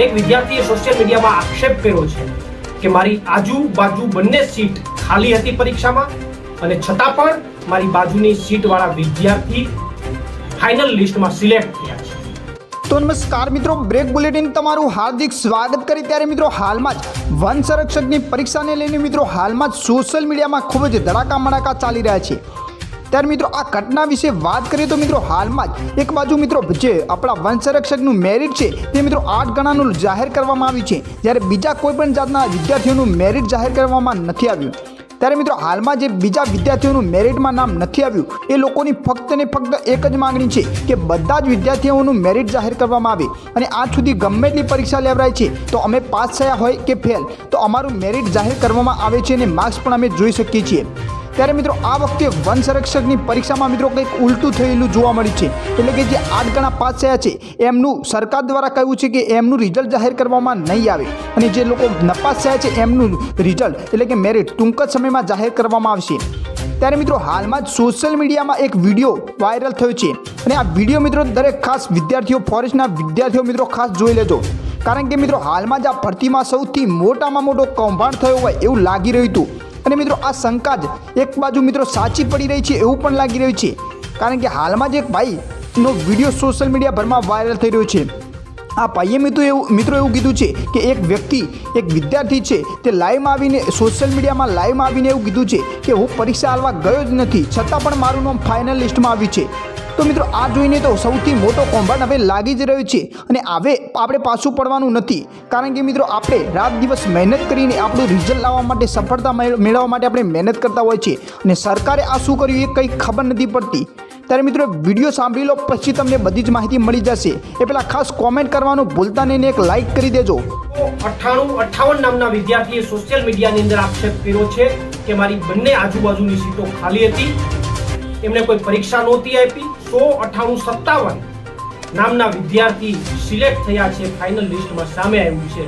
એક વિદ્યાર્થીએ સોશિયલ મીડિયામાં આક્ષેપ કર્યો છે કે મારી આજુબાજુ બંને સીટ ખાલી હતી પરીક્ષામાં અને છતાં પણ મારી બાજુની સીટવાળા વિદ્યાર્થી ફાઇનલ લિસ્ટમાં સિલેક્ટ થયા છે. તો નમસ્કાર મિત્રો બ્રેક બુલેટિન તમારું હાર્દિક સ્વાગત કરી. ત્યારે મિત્રો, હાલમાં જ વન સંરક્ષકની પરીક્ષાને લઈને મિત્રો, હાલમાં જ સોશિયલ મીડિયામાં ખૂબ જ ધડાકા મડાકા ચાલી રહ્યા છે. ત્યારે મિત્રો આ ઘટના વિશે વાત કરીએ તો મિત્રો હાલમાં જ એક બાજુ મિત્રો જે આપણા વન મેરિટ છે તે મિત્રો આઠ ગણાનું જાહેર કરવામાં આવ્યું છે. જ્યારે બીજા કોઈપણ જાતના વિદ્યાર્થીઓનું મેરિટ જાહેર કરવામાં નથી આવ્યું. ત્યારે મિત્રો હાલમાં જે બીજા વિદ્યાર્થીઓનું મેરિટમાં નામ નથી આવ્યું, એ લોકોની ફક્ત ને ફક્ત એક જ માંગણી છે કે બધા જ વિદ્યાર્થીઓનું મેરિટ જાહેર કરવામાં આવે અને આજ સુધી ગમે એટલી પરીક્ષા લેવરાય છે, તો અમે પાસ થયા હોય કે ફેલ, તો અમારું મેરિટ જાહેર કરવામાં આવે છે અને માર્ક્સ પણ અમે જોઈ શકીએ છીએ. ત્યારે મિત્રો આ વખતે વન સંરક્ષકની પરીક્ષામાં મિત્રો કંઈક ઉલટું થયેલું જોવા મળ્યું છે. એટલે કે જે આઠ ગણા પાસ થયા છે, એમનું સરકાર દ્વારા કહ્યું છે કે એમનું રિઝલ્ટ જાહેર કરવામાં નહીં આવે. અને જે લોકો નપાસ થયા છે, એમનું રિઝલ્ટ એટલે કે મેરિટ ટૂંક જ સમયમાં જાહેર કરવામાં આવશે. ત્યારે મિત્રો હાલમાં જ સોશિયલ મીડિયામાં એક વીડિયો વાયરલ થયો છે. અને આ વીડિયો મિત્રો દરેક ખાસ વિદ્યાર્થીઓ ફોરેસ્ટના વિદ્યાર્થીઓ મિત્રો ખાસ જોઈ લેજો. કારણ કે મિત્રો હાલમાં જ આ ભરતીમાં સૌથી મોટામાં મોટો કૌભાંડ થયો હોય એવું લાગી રહ્યું હતું. અને મિત્રો આ શંકા જ એક બાજુ મિત્રો સાચી પડી રહી છે એવું પણ લાગી રહ્યું છે. કારણ કે હાલમાં જ એક ભાઈનો વીડિયો સોશિયલ મીડિયા ભરમાં વાયરલ થઈ રહ્યો છે. આ ભાઈએ મિત્રો એવું મિત્રો એવું કીધું છે કે એક વ્યક્તિ, એક વિદ્યાર્થી છે તે લાઈવમાં આવીને સોશિયલ મીડિયામાં લાઈવમાં આવીને એવું કીધું છે કે હું પરીક્ષા હાલવા ગયો જ નથી. છતાં પણ મારું નામ ફાઇનલ લિસ્ટમાં આવ્યું છે. તો મિત્રો, આ જોઈને તો સૌથી મોટો કૌભાંડ હવે લાગી જ રહ્યો છે અને હવે આપણે પાછું પડવાનું નથી. કારણ કે મિત્રો, આપણે રાત દિવસ મહેનત કરીને આપણું રિઝલ્ટ લાવવા માટે સફળતા મેળ- મેળવવા માટે આપણે મહેનત કરતા હોય છે. અને સરકારે આ શું કર્યું એ કંઈ ખબર નથી પડતી. ત્યારે મિત્રો, વીડિયો સાંભળી લો, પછી તમને બધી જ માહિતી મળી જશે. એ પહેલાં ખાસ કોમેન્ટ કરવાનું ભૂલતા નહીં એક લાઇક કરી દેજો. અઠ્ઠાણું, અઠ્ઠાવન નામના વિદ્યાર્થીએ સોશિયલ મીડિયાની અંદર આક્ષેપ કર્યો છે કે મારી બંને આજુબાજુની સીટો ખાલી હતી. એમણે કોઈ પરીક્ષા નહોતી આપી. સો અઠ્ઠાણું સત્તાવન નામના વિદ્યાર્થી સિલેક્ટ થયા છે. ફાઇનલ લિસ્ટમાં સામે આવ્યું છે.